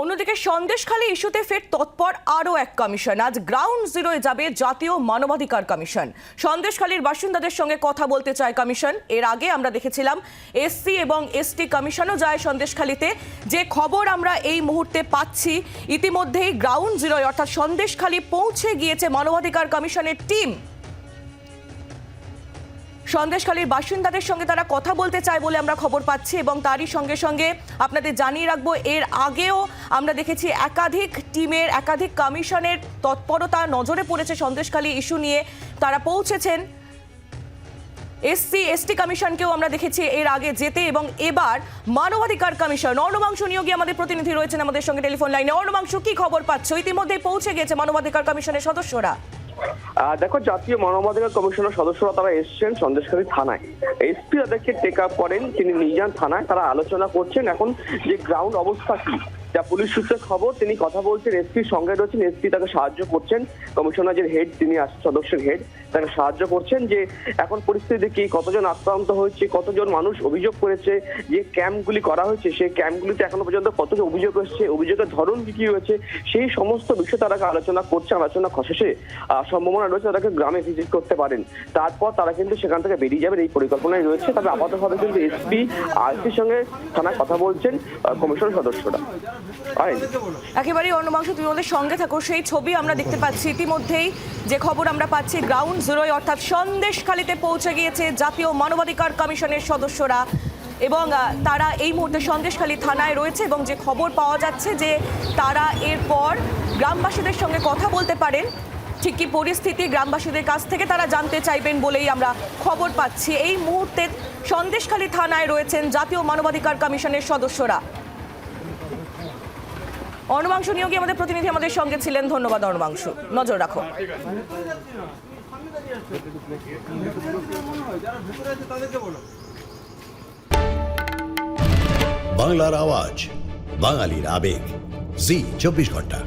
অন্যদিকে সন্দেশখালী ইস্যুতে ফের তৎপর আরও এক কমিশন। আজ গ্রাউন্ড জিরোয় যাবে জাতীয় মানবাধিকার কমিশন। সন্দেশখালীর বাসিন্দাদের সঙ্গে কথা বলতে চায় কমিশন। এর আগে আমরা দেখেছিলাম এসসি এবং এসটি কমিশনও যায় সন্দেশখালীতে। যে খবর আমরা এই মুহূর্তে পাচ্ছি, ইতিমধ্যেই গ্রাউন্ড জিরোয় অর্থাৎ সন্দেশখালী পৌঁছে গিয়েছে মানবাধিকার কমিশনের টিম। সন্দেশখালীর বাসিন্দাদের সঙ্গে তারা কথা বলতে চায় বলে আমরা খবর পাচ্ছি এবং তারই সঙ্গে সঙ্গে আপনাদের জানিয়ে রাখব, এর আগেও আমরা দেখেছি একাধিক টিমের, একাধিক কমিশনের তৎপরতা নজরে পড়েছে সন্দেশখালী ইস্যু নিয়ে। তারা পৌঁছেছেন। এসসি, এসটি কমিশনকেও আমরা দেখেছি এর আগে যেতে এবং এবার মানবাধিকার কমিশন। অর্ণবাংশ নিয়োগী আমাদের প্রতিনিধি রয়েছেন আমাদের সঙ্গে টেলিফোন লাইনে। অর্ণবাংশ, কি খবর পাচ্ছ? ইতিমধ্যে পৌঁছে গেছে মানবাধিকার কমিশনের সদস্যরা। দেখো, জাতীয় মানবাধিকার কমিশনের সদস্যরা তারা এসছেন সন্দেশকারী থানায়। এসপি তাদেরকে টেক আপ করেন, তিনি নিয়ে যান থানায় তারা আলোচনা করছেন। এখন যে গ্রাউন্ড অবস্থা কি? যা পুলিশ সূত্রে খবর তিনি কথা বলছেন এসপির সঙ্গে রয়েছেন। এসপি তাকে সাহায্য করছেন। কমিশনার যে হেড তিনি সদস্যের হেড তাকে সাহায্য করছেন যে এখন পরিস্থিতি কি কতজন আক্রান্ত হয়েছে কতজন মানুষ অভিযোগ করেছে যে ক্যাম্পগুলি করা হয়েছে সেই ক্যাম্পগুলিতে এখনও পর্যন্ত কতজন অভিযোগ এসেছে অভিযোগের ধরন কি কি হয়েছে সেই সমস্ত বিষয়ে তারা আলোচনা করছে আলোচনা শেষে সম্ভাবনা রয়েছে তাদেরকে গ্রামে ভিজিট করতে পারেন। তারপর তারা কিন্তু সেখান থেকে বেরিয়ে যাবেন এই পরিকল্পনায় রয়েছে। তবে আপাতভাবে কিন্তু এসপি আরসির সঙ্গে থানায় কথা বলছেন আহ, কমিশনের সদস্যরা। একেবারেই অন্নবাংশ তুমি আমাদের সঙ্গে থাকো। সেই ছবি আমরা দেখতে পাচ্ছি। ইতিমধ্যেই যে খবর আমরা পাচ্ছি গ্রাউন্ড জিরোয় অর্থাৎ সন্দেশখালীতে পৌঁছে গিয়েছে জাতীয় মানবাধিকার কমিশনের সদস্যরা এবং তারা এই মুহূর্তে সন্দেশখালী থানায় রয়েছে এবং যে খবর পাওয়া যাচ্ছে যে তারা এরপর গ্রামবাসীদের সঙ্গে কথা বলতে পারেন। ঠিক কি পরিস্থিতি? গ্রামবাসীদের কাছ থেকে তারা জানতে চাইবেন বলেই আমরা খবর পাচ্ছি। এই মুহূর্তে সন্দেশখালী থানায় রয়েছেন জাতীয় মানবাধিকার কমিশনের সদস্যরা। অর্ণবাংশ নিয়োগী আমাদের প্রতিনিধি আমাদের সঙ্গে ছিলেন। ধন্যবাদ অর্ণবাংশ নজর রাখো। বাংলার আওয়াজ, বাঙালির আবেগ। জি, চব্বিশ ঘণ্টা।